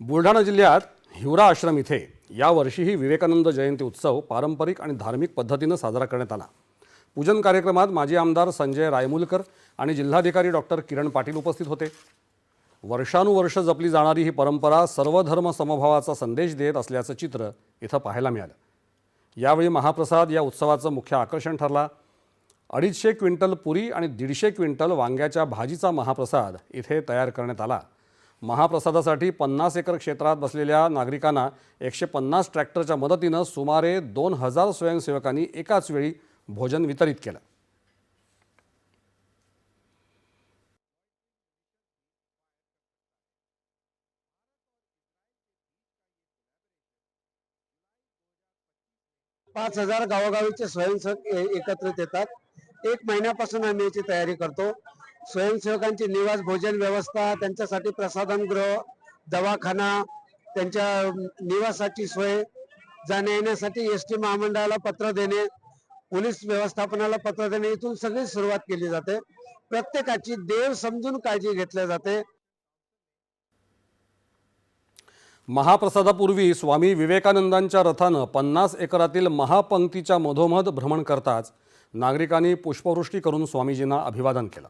बुलढाणा जिल्ह्यात हिवरा आश्रम इथे यावर्षीही विवेकानंद जयंती उत्सव पारंपरिक आणि धार्मिक पद्धतीनं साजरा करण्यात आला. पूजन कार्यक्रमात माजी आमदार संजय रायमुलकर आणि जिल्हाधिकारी डॉक्टर किरण पाटील उपस्थित होते. वर्षानुवर्ष जपली जाणारी ही परंपरा सर्वधर्म समभावाचा संदेश देत असल्याचं चित्र इथं पाहायला मिळालं. यावेळी महाप्रसाद या उत्सवाचं मुख्य आकर्षण ठरला. अडीचशे क्विंटल पुरी आणि दीडशे क्विंटल वांग्याच्या भाजीचा महाप्रसाद इथे तयार करण्यात आला. महाप्रसादासाठी पन्नास एकर क्षेत्रात बसलेल्या नागरिकांना एकशे पन्नास ट्रॅक्टरच्या मदतीनं सुमारे दोन हजार स्वयंसेवकांनी एकाच वेळी भोजन वितरित केलं. पाच हजार गावोगावीचे स्वयंसेवक एकत्रित येतात. एक महिन्यापासून आम्ही याची तयारी करतो. स्वयंसेवकांची निवास भोजन व्यवस्था त्यांच्यासाठी प्रसाधनगृह दवाखाना त्यांच्या निवासाची सोय जाण्या येण्यासाठी एस टी महामंडळाला पत्र देणे पोलीस व्यवस्थापनाला पत्र देणे इथून सगळी सुरुवात केली जाते. प्रत्येकाची देव समजून काळजी घेतली जाते. महाप्रसादापूर्वी स्वामी विवेकानंदांच्या रथानं पन्नास एकरातील महापंक्तीच्या मधोमध भ्रमण करताच नागरिकांनी पुष्पवृष्टी करून स्वामीजींना अभिवादन केलं.